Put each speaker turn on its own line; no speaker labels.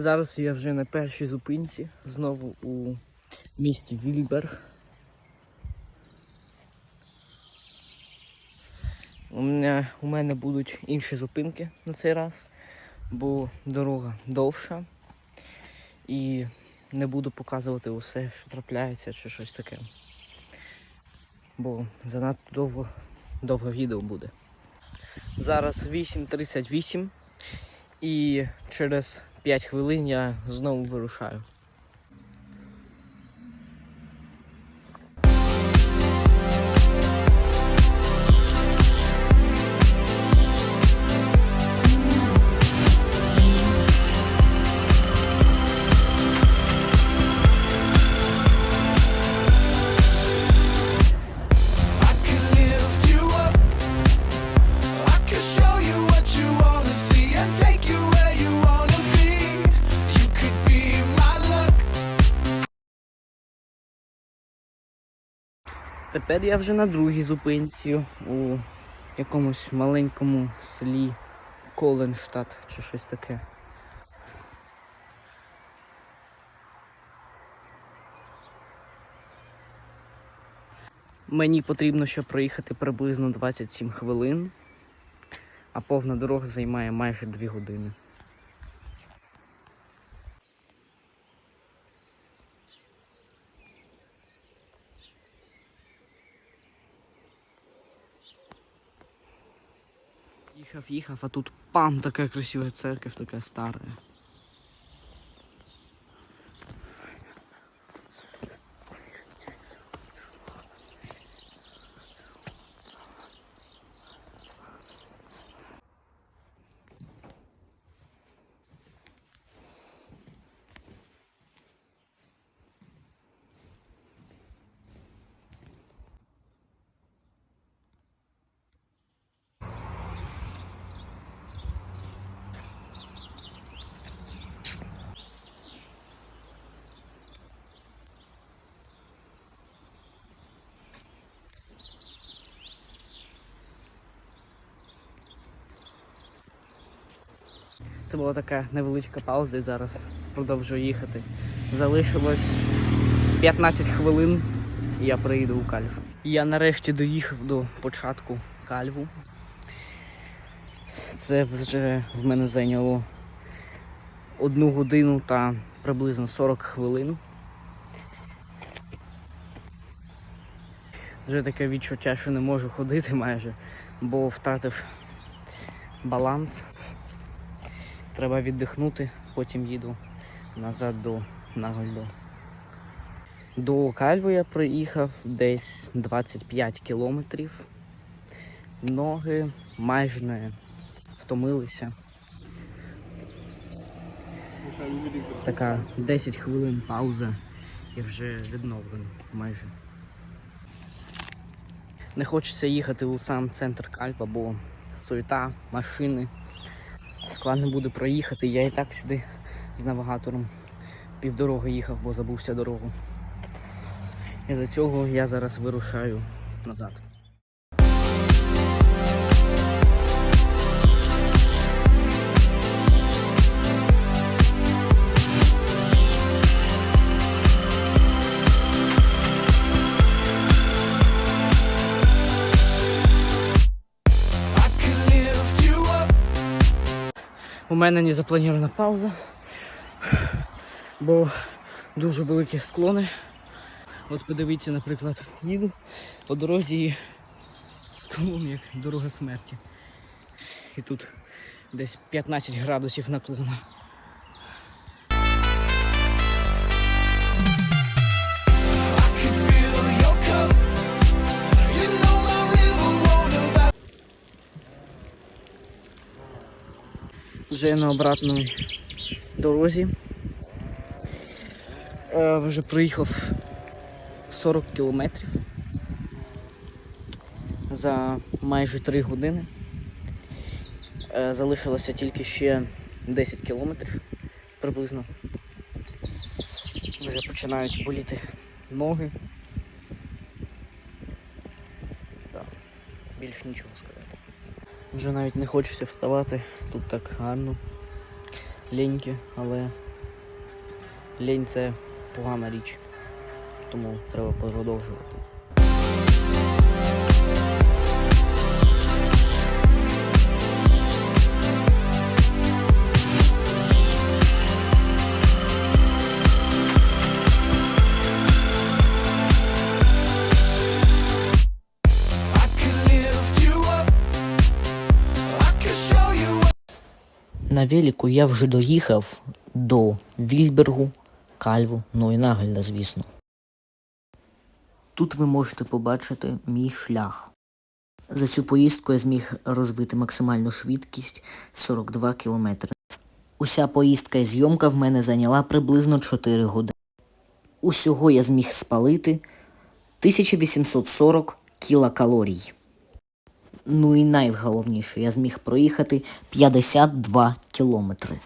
Зараз я вже на першій зупинці, знову у місті Вільберг. У мене, у мене будуть інші зупинки на цей раз, бо дорога довша і не буду показувати усе, що трапляється чи щось таке. Бо занадто довго, довго відео буде. Зараз 8.38 і через 5 хвилин я знову вирушаю. Тепер я вже на другій зупинці у якомусь маленькому селі Коленштадт чи щось таке. Мені потрібно ще проїхати приблизно 27 хвилин, а повна дорога займає майже 2 години. Їхав, їхав, а тут пам, така красива церковь, така стара. Це була така невеличка пауза і зараз продовжую їхати. Залишилось 15 хвилин і я приїду у Кальв. Я нарешті доїхав до початку Кальву. Це вже в мене зайняло одну годину та приблизно 40 хвилин. Вже таке відчуття, що не можу ходити майже, бо втратив баланс. Треба віддихнути, потім їду назад до Нагольдо. До Кальву я проїхав десь 25 кілометрів. Ноги майже не втомилися. Така 10 хвилин пауза і вже відновлено майже. Не хочеться їхати у сам центр Кальва, бо суета, машини складно буде проїхати. Я і так сюди з навігатором півдороги їхав, бо забувся дорогу. І за цього я зараз вирушаю назад. У мене не запланована пауза, бо дуже великі склони. От подивіться, наприклад, їду по дорозі і склон як дорога смерті. І тут десь 15 градусів наклона. Вже на обратній дорозі. Е, Вже проїхав 40 кілометрів за майже 3 години. Е, Залишилося тільки ще 10 кілометрів приблизно. Вже починають боліти ноги. Так, більше нічого сказати. Вже навіть не хочеться вставати, тут так гарно. Ліньки, але лінь це погана річ, тому треба продовжувати. На велику я вже доїхав до Вільбергу, Кальву, ну і Нагельда, звісно. Тут ви можете побачити мій шлях. За цю поїздку я зміг розвити максимальну швидкість 42 км. Уся поїздка і зйомка в мене зайняла приблизно 4 години. Усього я зміг спалити 1840 кілокалорій. Ну і найголовніше, я зміг проїхати 52 кілометри.